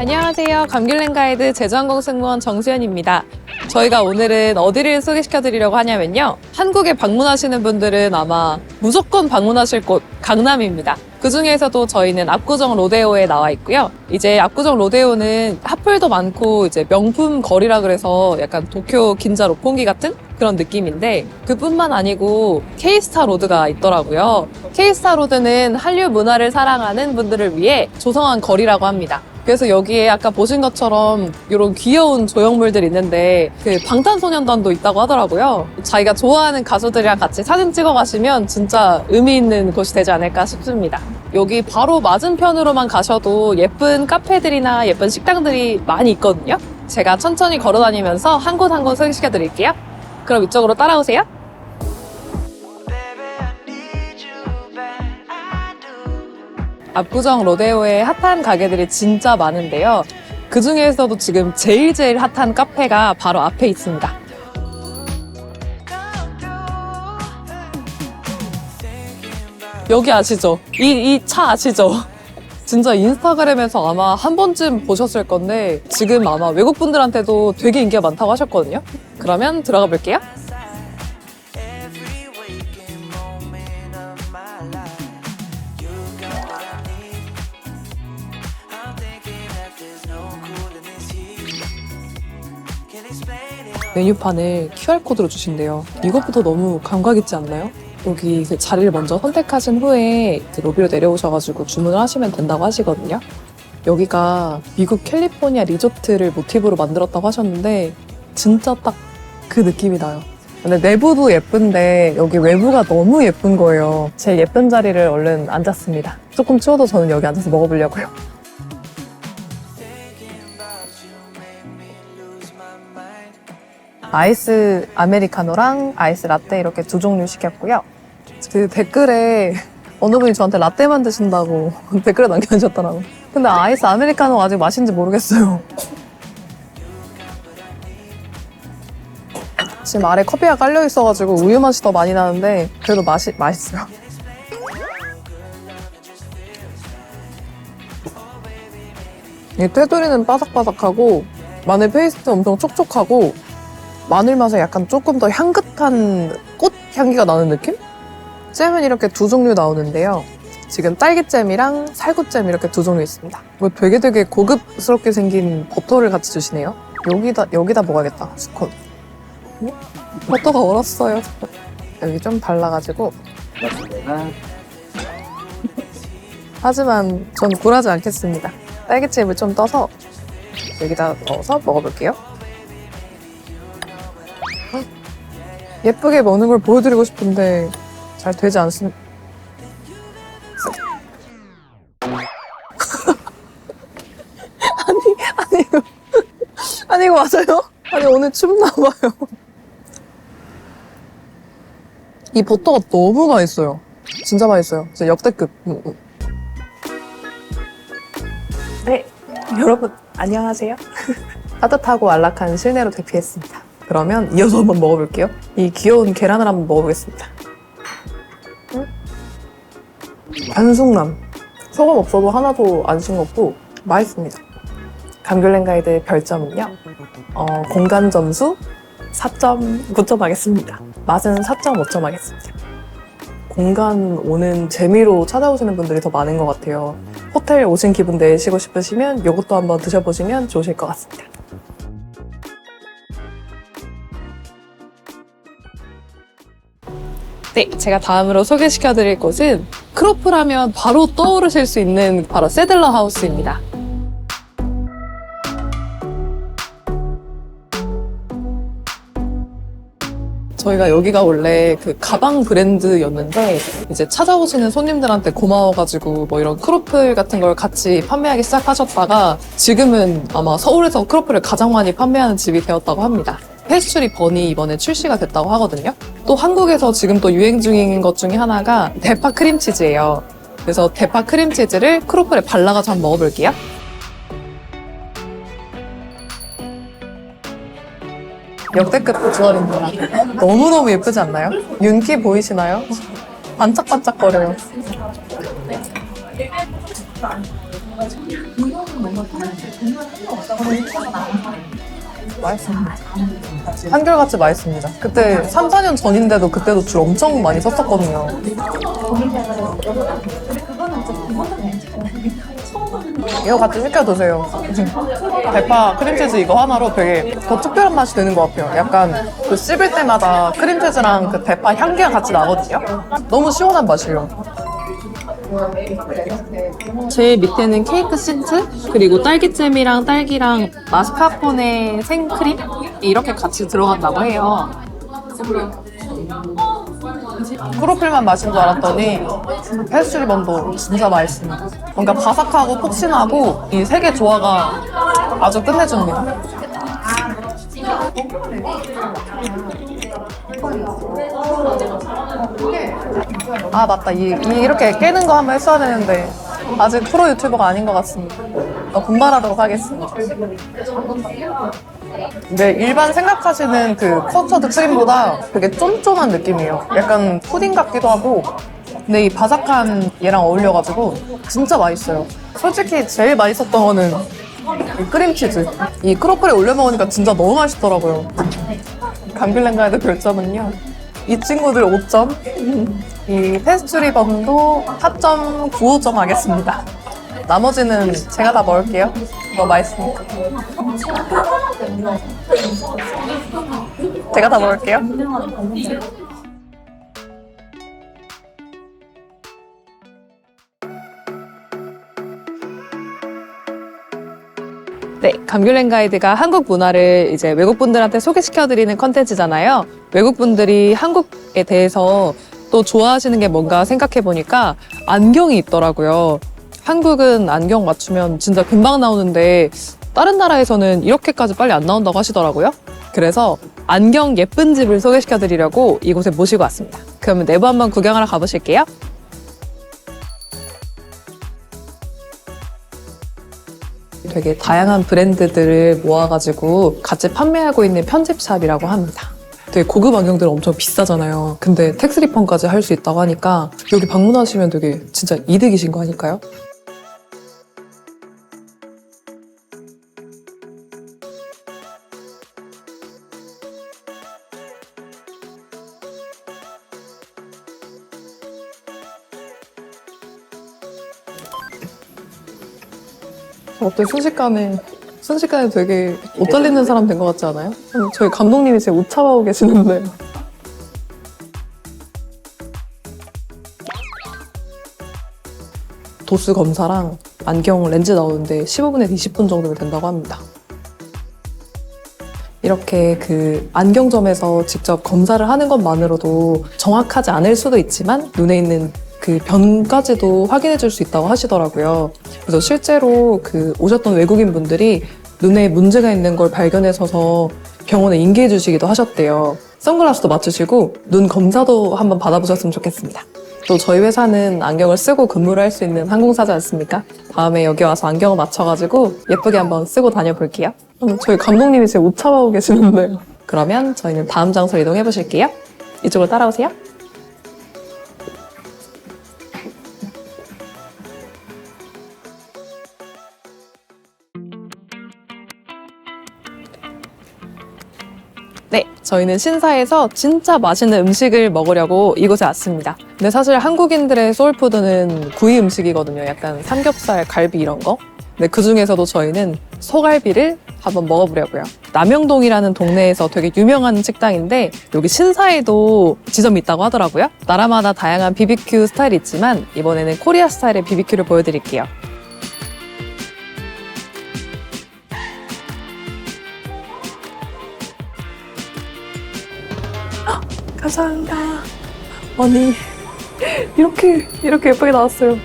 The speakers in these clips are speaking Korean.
안녕하세요. 감귤랜 가이드 제주항공 승무원 정수연입니다. 저희가 오늘은 어디를 소개시켜 드리려고 하냐면요. 한국에 방문하시는 분들은 아마 무조건 방문하실 곳 강남입니다. 그 중에서도 저희는 압구정 로데오에 나와 있고요. 이제 압구정 로데오는 핫플도 많고 이제 명품 거리라 그래서 약간 도쿄 긴자 록pon기 같은 그런 느낌인데 그뿐만 아니고 케이스타 로드가 있더라고요. 케이스타 로드는 한류 문화를 사랑하는 분들을 위해 조성한 거리라고 합니다. 그래서 여기에 아까 보신 것처럼 이런 귀여운 조형물들 있는데 그 방탄소년단도 있다고 하더라고요. 자기가 좋아하는 가수들이랑 같이 사진 찍어 가시면 진짜 의미 있는 곳이 되지 않을까 싶습니다. 여기 바로 맞은편으로만 가셔도 예쁜 카페들이나 예쁜 식당들이 많이 있거든요. 제가 천천히 걸어 다니면서 한 곳 한 곳 소개시켜 드릴게요. 그럼 이쪽으로 따라오세요. 압구정 로데오에 핫한 가게들이 진짜 많은데요. 그 중에서도 지금 제일 제일 핫한 카페가 바로 앞에 있습니다. 여기 아시죠? 이, 이 차 아시죠? 진짜 인스타그램에서 아마 한 번쯤 보셨을 건데 지금 아마 외국 분들한테도 되게 인기가 많다고 하셨거든요. 그러면 들어가 볼게요. 메뉴판을 QR코드로 주신대요. 이것부터 너무 감각 있지 않나요? 여기 그 자리를 먼저 선택하신 후에 그 로비로 내려오셔가지고 주문을 하시면 된다고 하시거든요. 여기가 미국 캘리포니아 리조트를 모티브로 만들었다고 하셨는데 진짜 딱 그 느낌이 나요. 근데 내부도 예쁜데 여기 외부가 너무 예쁜 거예요. 제일 예쁜 자리를 얼른 앉았습니다. 조금 추워도 저는 여기 앉아서 먹어보려고요. 아이스 아메리카노랑 아이스 라떼 이렇게 두 종류 시켰고요. 그 댓글에 어느 분이 저한테 라떼만 드신다고 댓글에 남겨주셨더라고요. 근데 아이스 아메리카노 아직 맛인지 모르겠어요. 지금 아래 커피가 깔려 있어가지고 우유 맛이 더 많이 나는데 그래도 맛이 맛있어요. 이 테두리는 바삭바삭하고 마늘 페이스트 엄청 촉촉하고 마늘 맛에 약간 조금 더 향긋한 꽃 향기가 나는 느낌? 잼은 이렇게 두 종류 나오는데요. 지금 딸기잼이랑 살구잼 이렇게 두 종류 있습니다. 이거 되게 되게 고급스럽게 생긴 버터를 같이 주시네요. 여기다 여기다 먹어야겠다. 스콘. 어? 버터가 얼었어요. 여기 좀 발라가지고. 하지만 전 굴하지 않겠습니다. 딸기잼을 좀 떠서 여기다 넣어서 먹어볼게요. 예쁘게 먹는 걸 보여드리고 싶은데 잘 되지 않습니다. 아니, 아니, 아니, 이거 맞아요? 아니, 오늘 춥나 봐요. 이 버터가 너무 맛있어요. 진짜 맛있어요. 진짜 역대급. 음, 음. 네, 여러분, 안녕하세요. 따뜻하고 안락한 실내로 대피했습니다. 그러면 이어서 한번 먹어볼게요. 이 귀여운 계란을 한번 먹어보겠습니다. 음? 반숙남. 소금 없어도 하나도 안 싱겁고 맛있습니다. 감귤랭 가이드 별점은요. 어, 공간 점수 4.9점 하겠습니다. 맛은 4.5점 하겠습니다. 공간 오는 재미로 찾아오시는 분들이 더 많은 것 같아요. 호텔 오신 기분 내시고 싶으시면 이것도 한번 드셔보시면 좋으실 것 같습니다. 네, 제가 다음으로 소개시켜 드릴 곳은 크로플하면 바로 떠오르실 수 있는 바로 세들러 하우스입니다. 저희가 여기가 원래 그 가방 브랜드였는데 이제 찾아오시는 손님들한테 고마워가지고 뭐 이런 크로플 같은 걸 같이 판매하기 시작하셨다가 지금은 아마 서울에서 크로플을 가장 많이 판매하는 집이 되었다고 합니다. 페스츄리 버니 이번에 출시가 됐다고 하거든요. 또 한국에서 지금 또 유행 중인 것 중에 하나가 대파 크림치즈예요. 그래서 대파 크림치즈를 크로플에 발라가지고 한번 먹어볼게요. 역대급 비주얼입니다. 너무너무 예쁘지 않나요? 윤기 보이시나요? 반짝반짝거려요. 맛있습니다. 한결같이 맛있습니다. 그때 3, 4년 전인데도 그때도 줄 엄청 많이 섰었거든요. 이거 같이 시켜 드세요. 대파 크림치즈 이거 하나로 되게 더 특별한 맛이 되는 것 같아요. 약간 그 씹을 때마다 크림치즈랑 그 대파 향기가 같이 나거든요. 너무 시원한 맛이에요. 제일 밑에는 케이크 시트 그리고 딸기잼이랑 딸기랑 마스카포네 생크림 이렇게 같이 들어간다고 해요. 크로플만 마신 줄 알았더니 페스츄리 번도 진짜 맛있습니다. 뭔가 바삭하고 폭신하고 이 세 개 조화가 아주 끝내줍니다. 아 맞다 이, 이 이렇게 깨는 거 한번 했어야 되는데 아직 프로 유튜버가 아닌 것 같습니다. 어, 분발하도록 하겠습니다. 네 일반 생각하시는 그 커스터드 크림보다 되게 쫀쫀한 느낌이에요. 약간 푸딩 같기도 하고 근데 이 바삭한 얘랑 어울려가지고 진짜 맛있어요. 솔직히 제일 맛있었던 거는 이 크림치즈. 이 크로플에 올려 먹으니까 진짜 너무 맛있더라고요. 감귤랭가에도 별점은요. 이 친구들 5점, 이 페스츄리 범도 4.95점 하겠습니다. 나머지는 제가 다 먹을게요. 뭐 맛있으니까. 제가 다 먹을게요. 네, 감귤랭 가이드가 한국 문화를 이제 외국 분들한테 소개시켜드리는 컨텐츠잖아요. 외국 분들이 한국에 대해서 또 좋아하시는 게 뭔가 생각해 보니까 안경이 있더라고요. 한국은 안경 맞추면 진짜 금방 나오는데 다른 나라에서는 이렇게까지 빨리 안 나온다고 하시더라고요. 그래서 안경 예쁜 집을 소개시켜 드리려고 이곳에 모시고 왔습니다. 그러면 내부 한번 구경하러 가보실게요. 되게 다양한 브랜드들을 모아가지고 같이 판매하고 있는 편집샵이라고 합니다. 되게 고급 안경들은 엄청 비싸잖아요. 근데 텍스 리펀까지 할 수 있다고 하니까 여기 방문하시면 되게 진짜 이득이신 거 아닐까요? 어때 순식간에 순식간에 되게 옷 잘리는 사람 된 것 같지 않아요? 아니, 저희 감독님이 제옷 참아오고 계시는데 도수 검사랑 안경 렌즈 나오는데 15분에서 20분 정도면 된다고 합니다. 이렇게 그 안경점에서 직접 검사를 하는 것만으로도 정확하지 않을 수도 있지만 눈에 있는 그 변까지도 확인해 줄 수 있다고 하시더라고요. 그래서 실제로 그 오셨던 외국인 분들이 눈에 문제가 있는 걸 발견해서서 병원에 인계해 주시기도 하셨대요. 선글라스도 맞추시고 눈 검사도 한번 받아보셨으면 좋겠습니다. 또 저희 회사는 안경을 쓰고 근무를 할 수 있는 항공사지 않습니까? 다음에 여기 와서 안경을 맞춰가지고 예쁘게 한번 쓰고 다녀볼게요. 음, 저희 감독님이 제 옷 참아오고 계시는데요. 그러면 저희는 다음 장소로 이동해 보실게요. 이쪽으로 따라오세요. 네, 저희는 신사에서 진짜 맛있는 음식을 먹으려고 이곳에 왔습니다. 근데 사실 한국인들의 소울푸드는 구이 음식이거든요. 약간 삼겹살, 갈비 이런 거. 근데 그 중에서도 저희는 소갈비를 한번 먹어보려고요. 남영동이라는 동네에서 되게 유명한 식당인데 여기 신사에도 지점이 있다고 하더라고요. 나라마다 다양한 BBQ 스타일이 있지만 이번에는 코리아 스타일의 BBQ를 보여드릴게요. 감사합니다. 아니 이렇게 이렇게 예쁘게 나왔어요.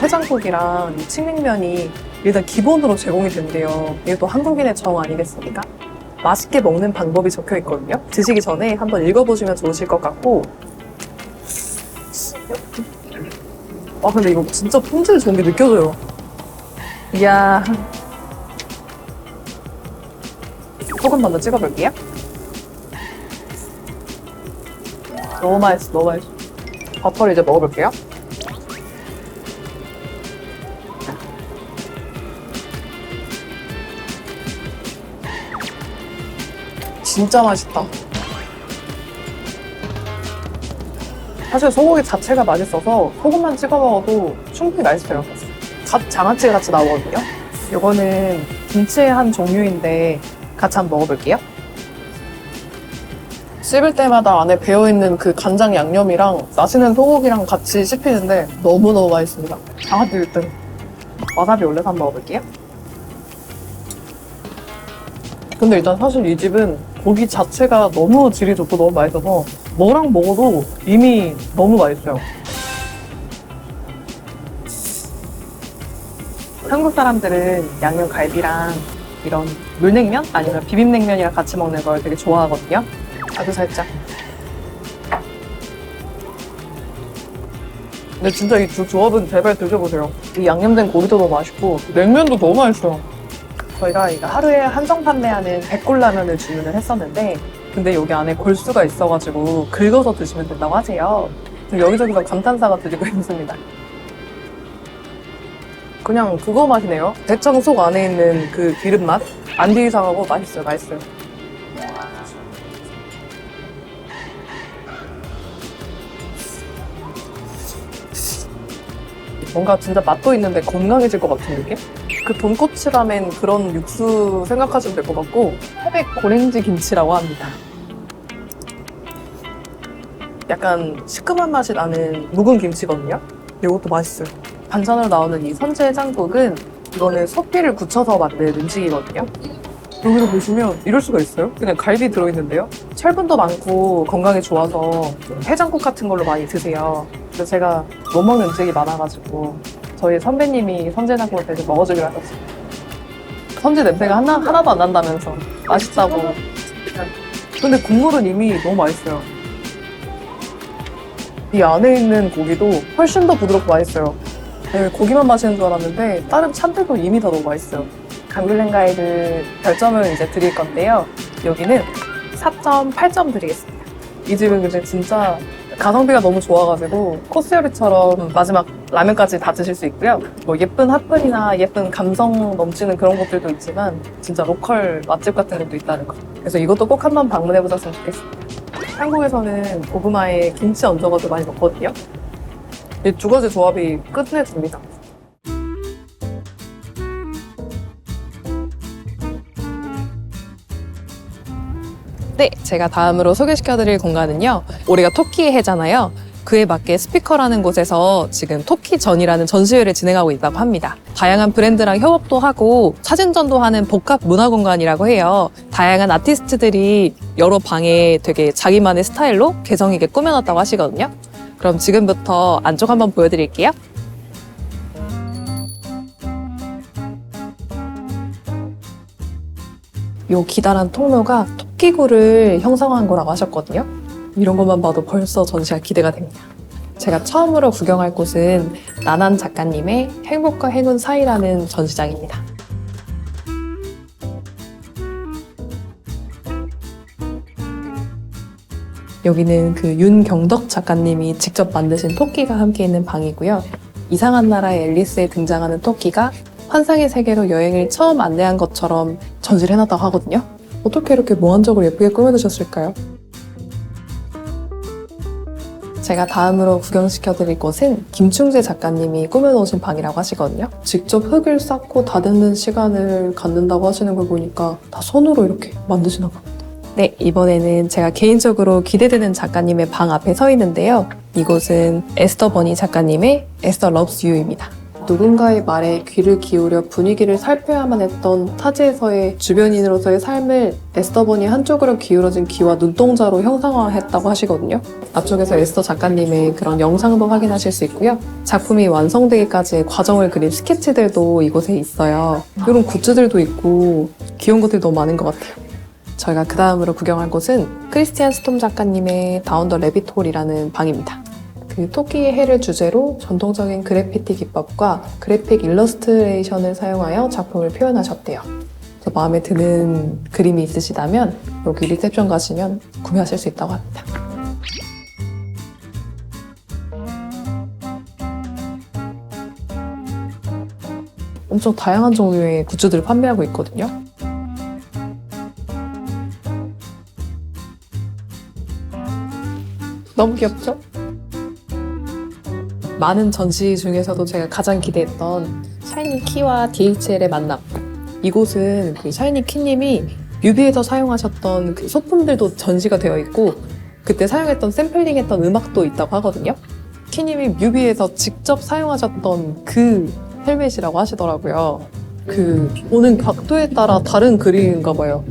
해장국이랑 이 칡냉면이 일단 기본으로 제공이 된대요. 또 한국인의 정 아니겠습니까? 맛있게 먹는 방법이 적혀 있거든요. 드시기 전에 한번 읽어보시면 좋으실 것 같고. 아 근데 이거 진짜 품질 좋은 게 느껴져요. 이야. 한 번 더 찍어볼게요. 너무 맛있어, 너무 맛있어. 버터를 이제 먹어볼게요. 진짜 맛있다. 사실 소고기 자체가 맛있어서 소금만 찍어 먹어도 충분히 맛있어요. 갓 장아찌 같이 나오거든요. 이거는 김치의 한 종류인데 같이 한번 먹어볼게요. 씹을 때마다 안에 배어있는 그 간장 양념이랑 맛있는 소고기랑 같이 씹히는데 너무너무 맛있습니다. 장아찌 1등. 와사비 올려서 한번 먹어볼게요. 근데 일단 사실 이 집은 고기 자체가 너무 질이 좋고 너무 맛있어서 뭐랑 먹어도 이미 너무 맛있어요. 한국 사람들은 양념 갈비랑 이런 물냉면 아니면 비빔냉면이랑 같이 먹는 걸 되게 좋아하거든요. 아주 살짝. 근데 진짜 이 두 조합은 제발 드셔보세요. 이 양념된 고기도 너무 맛있고 냉면도 너무 맛있어요. 저희가 이거 하루에 한정 판매하는 백골라면을 주문을 했었는데 근데 여기 안에 골수가 있어가지고 긁어서 드시면 된다고 하세요. 지금 여기저기서 감탄사가 들리고 있습니다. 그냥 그거 맛이네요. 대창 속 안에 있는 그 기름 맛? 안 이상하고 맛있어요, 맛있어요. 뭔가 진짜 맛도 있는데 건강해질 것 같은 느낌? 그 돈코츠 라멘 그런 육수 생각하시면 될 것 같고 태백 고랭지 김치라고 합니다. 약간 시큼한 맛이 나는 묵은 김치거든요. 이것도 맛있어요. 반찬으로 나오는 이 선제 장국은 이거는 소피를 굳혀서 만든 음식이거든요. 여기서 보시면 이럴 수가 있어요? 그냥 갈비 들어있는데요? 철분도 많고 건강에 좋아서 해장국 같은 걸로 많이 드세요. 근데 제가 못 먹는 음식이 많아가지고 저희 선배님이 선제장국을 대신 먹어주기로 하셨어요. 선제 냄새가 하나, 하나도 안 난다면서 맛있다고. 근데 국물은 이미 너무 맛있어요. 이 안에 있는 고기도 훨씬 더 부드럽고 맛있어요. 네, 고기만 마시는 줄 알았는데 다른 찬들도 이미 다 너무 맛있어요. 강글렌 가이드 별점을 이제 드릴 건데요. 여기는 4.8점 드리겠습니다. 이 집은 근데 진짜 가성비가 너무 좋아가지고 코스 요리처럼 마지막 라면까지 다 드실 수 있고요. 뭐 예쁜 핫플이나 예쁜 감성 넘치는 그런 것들도 있지만 진짜 로컬 맛집 같은 것도 있다는 거. 그래서 이것도 꼭 한번 방문해 보셨으면 좋겠습니다. 한국에서는 고구마에 김치 얹어가지고 많이 먹거든요. 이 두 가지 조합이 끝내줍니다. 네, 제가 다음으로 소개시켜드릴 공간은요. 올해가 토끼의 해잖아요. 그에 맞게 스피커라는 곳에서 지금 토끼전이라는 전시회를 진행하고 있다고 합니다. 다양한 브랜드랑 협업도 하고 사진전도 하는 복합 문화 공간이라고 해요. 다양한 아티스트들이 여러 방에 되게 자기만의 스타일로 개성 있게 꾸며놨다고 하시거든요. 그럼 지금부터 안쪽 한번 보여드릴게요. 요 기다란 통로가 토끼굴을 형성한 거라고 하셨거든요. 이런 것만 봐도 벌써 전시가 기대가 됩니다. 제가 처음으로 구경할 곳은 나난 작가님의 행복과 행운 사이라는 전시장입니다. 여기는 그 윤경덕 작가님이 직접 만드신 토끼가 함께 있는 방이고요. 이상한 나라의 앨리스에 등장하는 토끼가 환상의 세계로 여행을 처음 안내한 것처럼 전시를 해놨다고 하거든요. 어떻게 이렇게 몽환적으로 예쁘게 꾸며두셨을까요? 제가 다음으로 구경시켜드릴 곳은 김충재 작가님이 꾸며놓으신 방이라고 하시거든요. 직접 흙을 쌓고 다듬는 시간을 갖는다고 하시는 걸 보니까 다 손으로 이렇게 만드시나 봅니다. 네, 이번에는 제가 개인적으로 기대되는 작가님의 방 앞에 서 있는데요. 이곳은 에스더 버니 작가님의 에스더 럽스 유입니다. 누군가의 말에 귀를 기울여 분위기를 살펴야만 했던 타지에서의 주변인으로서의 삶을 에스더 버니 한쪽으로 기울어진 귀와 눈동자로 형상화했다고 하시거든요. 앞쪽에서 에스더 작가님의 그런 영상도 확인하실 수 있고요. 작품이 완성되기까지의 과정을 그린 스케치들도 이곳에 있어요. 이런 굿즈들도 있고 귀여운 것들이 너무 많은 것 같아요. 저희가 그 다음으로 구경할 곳은 크리스티안 스톰 작가님의 다운 더 레비톨이라는 방입니다. 그 토끼의 해를 주제로 전통적인 그래피티 기법과 그래픽 일러스트레이션을 사용하여 작품을 표현하셨대요. 마음에 드는 그림이 있으시다면 여기 리셉션 가시면 구매하실 수 있다고 합니다. 엄청 다양한 종류의 굿즈들을 판매하고 있거든요. 너무 귀엽죠? 많은 전시 중에서도 제가 가장 기대했던 샤이니 키와 DHL의 만남. 이곳은 그 샤이니 키님이 뮤비에서 사용하셨던 그 소품들도 전시가 되어 있고 그때 사용했던 샘플링했던 음악도 있다고 하거든요. 키님이 뮤비에서 직접 사용하셨던 그 헬멧이라고 하시더라고요. 그 보는 각도에 따라 다른 그림인가 봐요.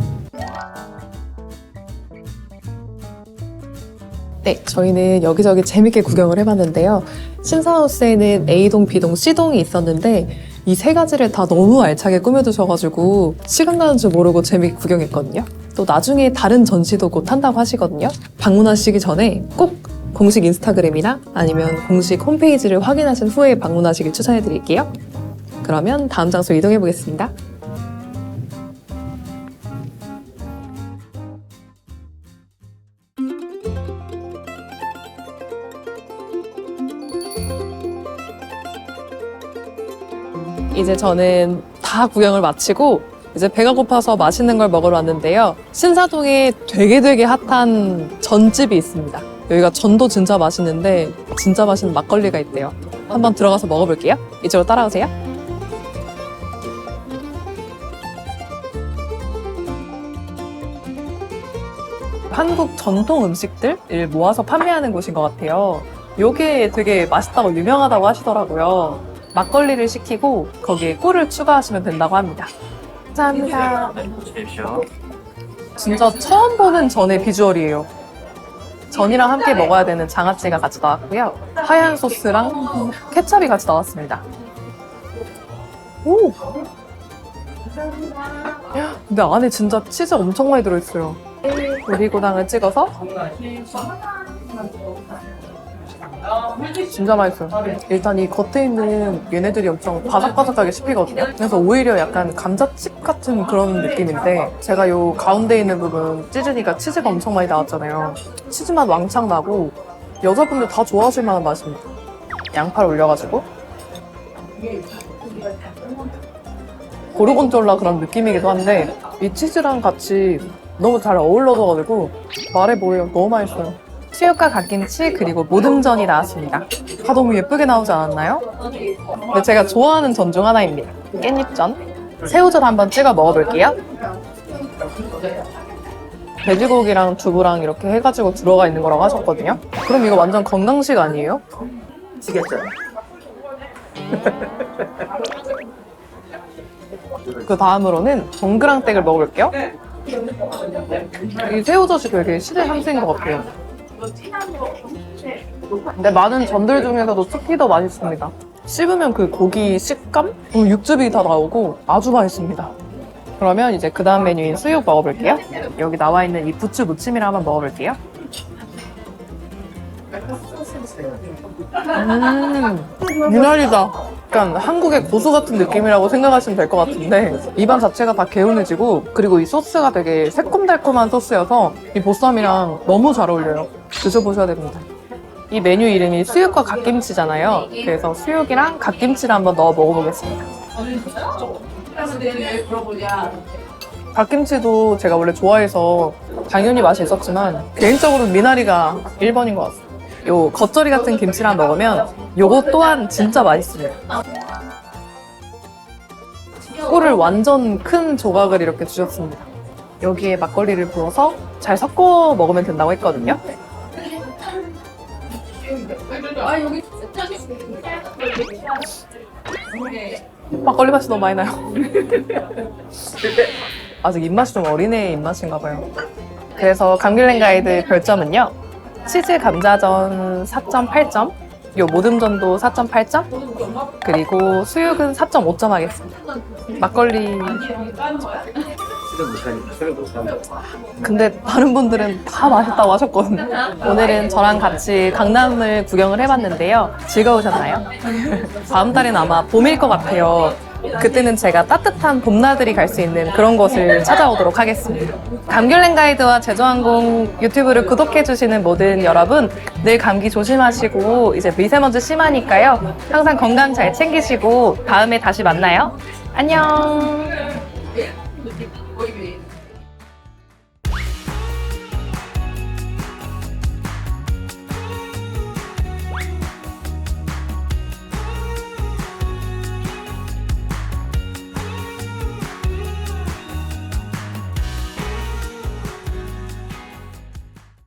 네, 저희는 여기저기 재밌게 구경을 해봤는데요. 신사하우스에는 A동, B동, C동이 있었는데 이 세 가지를 다 너무 알차게 꾸며두셔가지고 시간 가는 줄 모르고 재밌게 구경했거든요. 또 나중에 다른 전시도 곧 한다고 하시거든요. 방문하시기 전에 꼭 공식 인스타그램이나 아니면 공식 홈페이지를 확인하신 후에 방문하시길 추천해드릴게요. 그러면 다음 장소 이동해 보겠습니다. 이제 저는 다 구경을 마치고 이제 배가 고파서 맛있는 걸 먹으러 왔는데요. 신사동에 되게 되게 핫한 전집이 있습니다. 여기가 전도 진짜 맛있는데 진짜 맛있는 막걸리가 있대요. 한번 들어가서 먹어볼게요. 이쪽으로 따라오세요. 한국 전통 음식들을 모아서 판매하는 곳인 것 같아요. 요게 되게 맛있다고 유명하다고 하시더라고요. 막걸리를 시키고 거기에 꿀을 추가하시면 된다고 합니다. 감사합니다. 진짜 처음 보는 전의 비주얼이에요. 전이랑 함께 먹어야 되는 장아찌가 같이 나왔고요. 하얀 소스랑 케찹이 같이 나왔습니다. 오! 근데 안에 진짜 치즈 엄청 많이 들어있어요. 오리고당을 찍어서 진짜 맛있어요. 일단 이 겉에 있는 얘네들이 엄청 바삭바삭하게 씹히거든요. 그래서 오히려 약간 감자칩 같은 그런 느낌인데 제가 요 가운데 있는 부분 찢으니까 치즈가 엄청 많이 나왔잖아요. 치즈 맛 왕창 나고 여자분들 다 좋아하실 만한 맛입니다. 양파를 올려가지고 고르곤졸라 그런 느낌이기도 한데 이 치즈랑 같이 너무 잘 어울러져가지고 말해 뭐예요. 너무 맛있어요. 수육과 갓김치 그리고 모듬전이 나왔습니다. 다 너무 예쁘게 나오지 않았나요? 근데 제가 좋아하는 전 중 하나입니다. 깻잎전. 새우젓 한번 찍어 먹어볼게요. 돼지고기랑 두부랑 이렇게 해가지고 들어가 있는 거라고 하셨거든요. 그럼 이거 완전 건강식 아니에요? 지겠죠? 그 다음으로는 동그랑땡을 먹어볼게요. 이 새우젓이 되게 시대 향수인 것 같아요. 근데 많은 전들 중에서도 특히 더 맛있습니다. 씹으면 그 고기 식감? 음, 육즙이 다 나오고 아주 맛있습니다. 그러면 이제 그 다음 메뉴인 수육 먹어볼게요. 여기 나와 있는 이 부추 무침이랑 한번 먹어볼게요. 음, 미나리다. 약간 한국의 고수 같은 느낌이라고 생각하시면 될 것 같은데 입안 자체가 다 개운해지고 그리고 이 소스가 되게 새콤달콤한 소스여서 이 보쌈이랑 너무 잘 어울려요. 드셔보셔야 됩니다. 이 메뉴 이름이 수육과 갓김치잖아요. 그래서 수육이랑 갓김치를 한번 넣어 먹어보겠습니다. 갓김치도 제가 원래 좋아해서 당연히 맛이 있었지만 개인적으로 미나리가 1번인 것 같아요. 요 겉절이 같은 김치랑 먹으면 요거 또한 진짜 맛있습니다. 꿀을 완전 큰 조각을 이렇게 주셨습니다. 여기에 막걸리를 부어서 잘 섞어 먹으면 된다고 했거든요. 막걸리 맛이 너무 많이 나요. 아직 입맛이 좀 어린애 입맛인가 봐요. 그래서 감귤렌 가이드 별점은요. 치즈 감자전 4.8점, 요 모듬전도 4.8점, 그리고 수육은 4.5점 하겠습니다. 막걸리. 근데 다른 분들은 다 맛있다고 하셨거든요. 오늘은 저랑 같이 강남을 구경을 해봤는데요. 즐거우셨나요? 다음 달엔 아마 봄일 것 같아요. 그때는 제가 따뜻한 봄나들이 갈 수 있는 그런 곳을 찾아오도록 하겠습니다. 감귤렌 가이드와 제주항공 유튜브를 구독해주시는 모든 여러분, 늘 감기 조심하시고, 이제 미세먼지 심하니까요. 항상 건강 잘 챙기시고, 다음에 다시 만나요. 안녕!